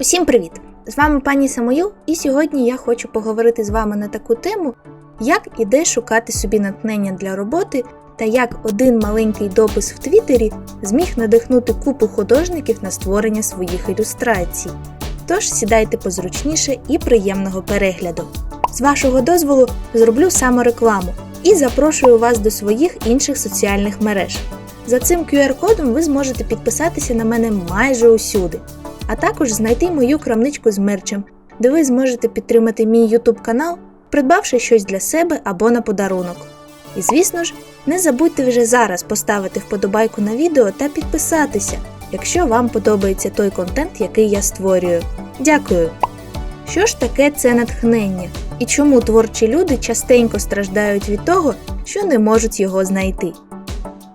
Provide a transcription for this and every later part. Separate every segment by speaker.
Speaker 1: Усім привіт! З вами пані Самоюл, і сьогодні я хочу поговорити з вами на таку тему, як і де шукати собі натхнення для роботи, та як один маленький допис в Твіттері зміг надихнути купу художників на створення своїх ілюстрацій. Тож сідайте позручніше і приємного перегляду. З вашого дозволу зроблю саморекламу і запрошую вас до своїх інших соціальних мереж. За цим QR-кодом ви зможете підписатися на мене майже усюди, а також знайти мою крамничку з мерчем, де ви зможете підтримати мій YouTube канал, придбавши щось для себе або на подарунок. І звісно ж, не забудьте вже зараз поставити вподобайку на відео та підписатися, якщо вам подобається той контент, який я створюю. Дякую! Що ж таке це натхнення? І чому творчі люди частенько страждають від того, що не можуть його знайти?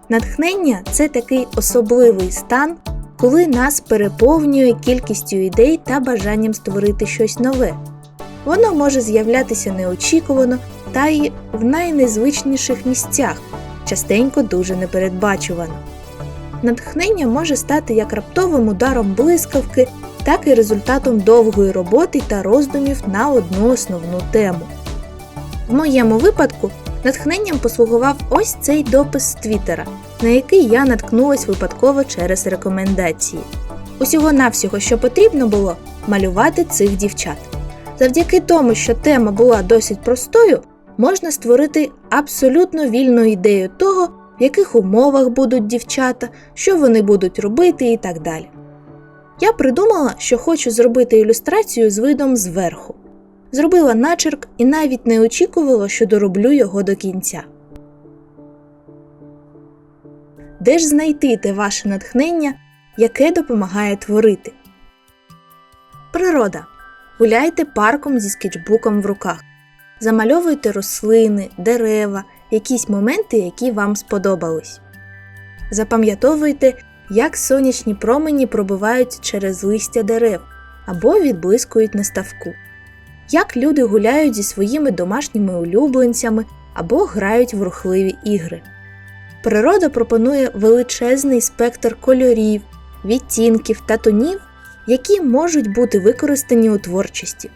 Speaker 1: Натхнення це такий особливий стан, коли нас переповнює кількістю ідей та бажанням створити щось нове. Воно може з'являтися неочікувано та й в найнезвичніших місцях, частенько дуже непередбачувано. Натхнення може стати як раптовим ударом блискавки, так і результатом довгої роботи та роздумів на одну основну тему. В моєму випадку натхненням послугував ось цей допис з Твіттера, на який я наткнулась випадково через рекомендації. Усього навсього, що потрібно було, малювати цих дівчат. Завдяки тому, що тема була досить простою, можна створити абсолютно вільну ідею того, в яких умовах будуть дівчата, що вони будуть робити і так далі. Я придумала, що хочу зробити ілюстрацію з видом зверху. Зробила начерк і навіть не очікувала, що дороблю його до кінця. Де ж знайти те ваше натхнення, яке допомагає творити? Природа. Гуляйте парком зі скетчбуком в руках. Замальовуйте рослини, дерева, якісь моменти, які вам сподобались. Запам'ятовуйте, як сонячні промені пробивають через листя дерев або відблискують на ставку, як люди гуляють зі своїми домашніми улюбленцями або грають в рухливі ігри. Природа пропонує величезний спектр кольорів, відтінків та тонів, які можуть бути використані у творчості.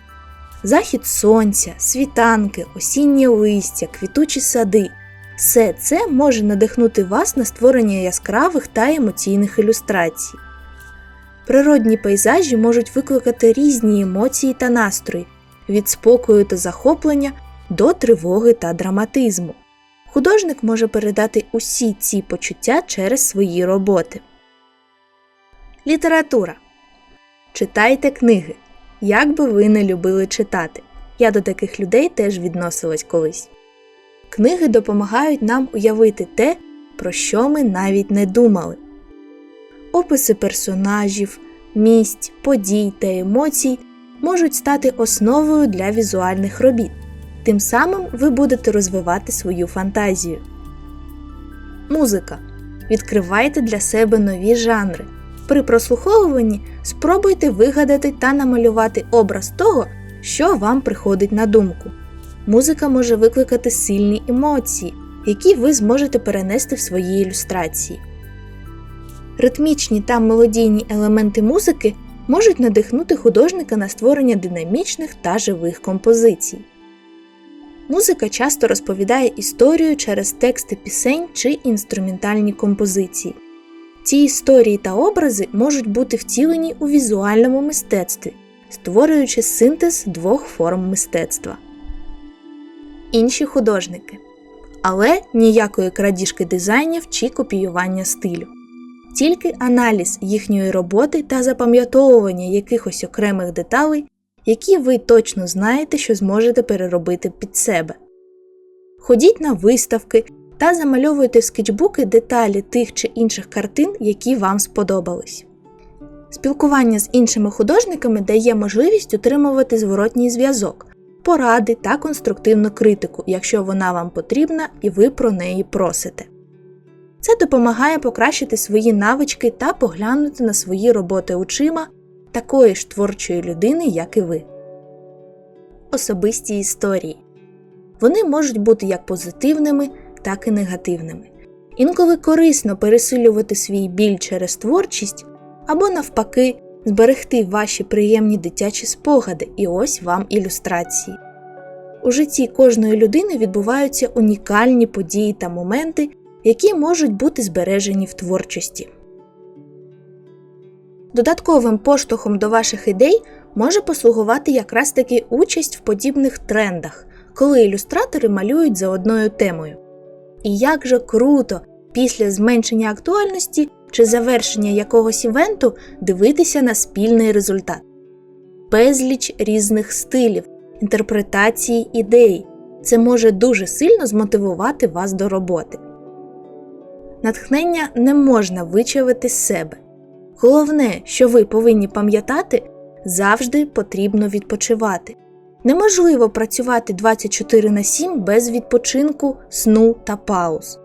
Speaker 1: Захід сонця, світанки, осіннє листя, квітучі сади все це може надихнути вас на створення яскравих та емоційних ілюстрацій. Природні пейзажі можуть викликати різні емоції та настрої від спокою та захоплення до тривоги та драматизму. Художник може передати усі ці почуття через свої роботи. Література. Читайте книги. Як би ви не любили читати. Я до таких людей теж відносилась колись. Книги допомагають нам уявити те, про що ми навіть не думали. Описи персонажів, місць, подій та емоцій можуть стати основою для візуальних робіт. Тим самим ви будете розвивати свою фантазію. Музика. Відкривайте для себе нові жанри. При прослуховуванні спробуйте вигадати та намалювати образ того, що вам приходить на думку. Музика може викликати сильні емоції, які ви зможете перенести в свої ілюстрації. Ритмічні та мелодійні елементи музики можуть надихнути художника на створення динамічних та живих композицій. Музика часто розповідає історію через тексти пісень чи інструментальні композиції. Ці історії та образи можуть бути втілені у візуальному мистецтві, створюючи синтез двох форм мистецтва. Інші художники. Але ніякої крадіжки дизайнів чи копіювання стилю. Тільки аналіз їхньої роботи та запам'ятовування якихось окремих деталей, які ви точно знаєте, що зможете переробити під себе. Ходіть на виставки та замальовуйте в скетчбуки деталі тих чи інших картин, які вам сподобались. Спілкування з іншими художниками дає можливість отримувати зворотній зв'язок, поради та конструктивну критику, якщо вона вам потрібна і ви про неї просите. Це допомагає покращити свої навички та поглянути на свої роботи очима такої ж творчої людини, як і ви. Особисті історії. Вони можуть бути як позитивними, так і негативними. Інколи корисно пересилювати свій біль через творчість або, навпаки, зберегти ваші приємні дитячі спогади, і ось вам ілюстрації. У житті кожної людини відбуваються унікальні події та моменти, які можуть бути збережені в творчості. Додатковим поштовхом до ваших ідей може послугувати якраз таки участь в подібних трендах, коли ілюстратори малюють за одною темою. І як же круто після зменшення актуальності чи завершення якогось івенту дивитися на спільний результат. Безліч різних стилів, інтерпретації ідей. Це може дуже сильно змотивувати вас до роботи. Натхнення не можна вичавити з себе. Головне, що ви повинні пам'ятати, завжди потрібно відпочивати. Неможливо працювати 24 на 7 без відпочинку, сну та пауз.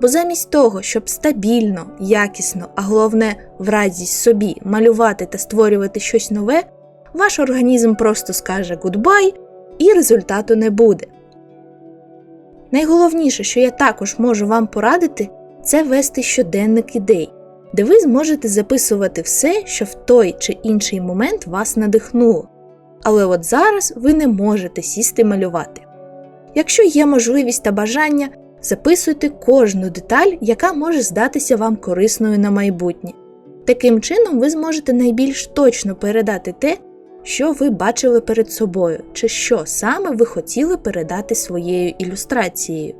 Speaker 1: Бо замість того, щоб стабільно, якісно, а головне в радість собі малювати та створювати щось нове, ваш організм просто скаже гудбай і результату не буде. Найголовніше, що я також можу вам порадити, це вести щоденник ідей, де ви зможете записувати все, що в той чи інший момент вас надихнуло. Але от зараз ви не можете сісти малювати. Якщо є можливість та бажання, записуйте кожну деталь, яка може здатися вам корисною на майбутнє. Таким чином, ви зможете найбільш точно передати те, що ви бачили перед собою, чи що саме ви хотіли передати своєю ілюстрацією.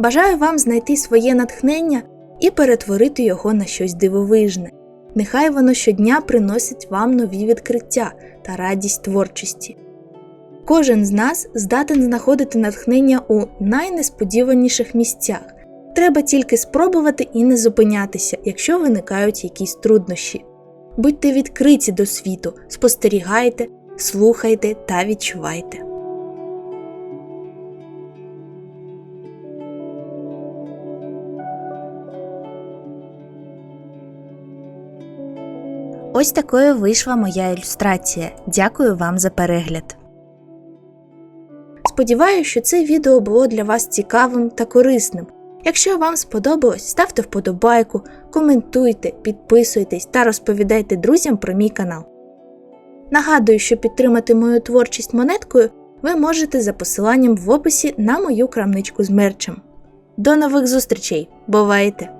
Speaker 1: Бажаю вам знайти своє натхнення і перетворити його на щось дивовижне. Нехай воно щодня приносить вам нові відкриття та радість творчості. Кожен з нас здатен знаходити натхнення у найнесподіваніших місцях. Треба тільки спробувати і не зупинятися, якщо виникають якісь труднощі. Будьте відкриті до світу, спостерігайте, слухайте та відчувайте. Ось такою вийшла моя ілюстрація. Дякую вам за перегляд. Сподіваюся, що це відео було для вас цікавим та корисним. Якщо вам сподобалось, ставте вподобайку, коментуйте, підписуйтесь та розповідайте друзям про мій канал. Нагадую, що підтримати мою творчість монеткою ви можете за посиланням в описі на мою крамничку з мерчем. До нових зустрічей! Бувайте!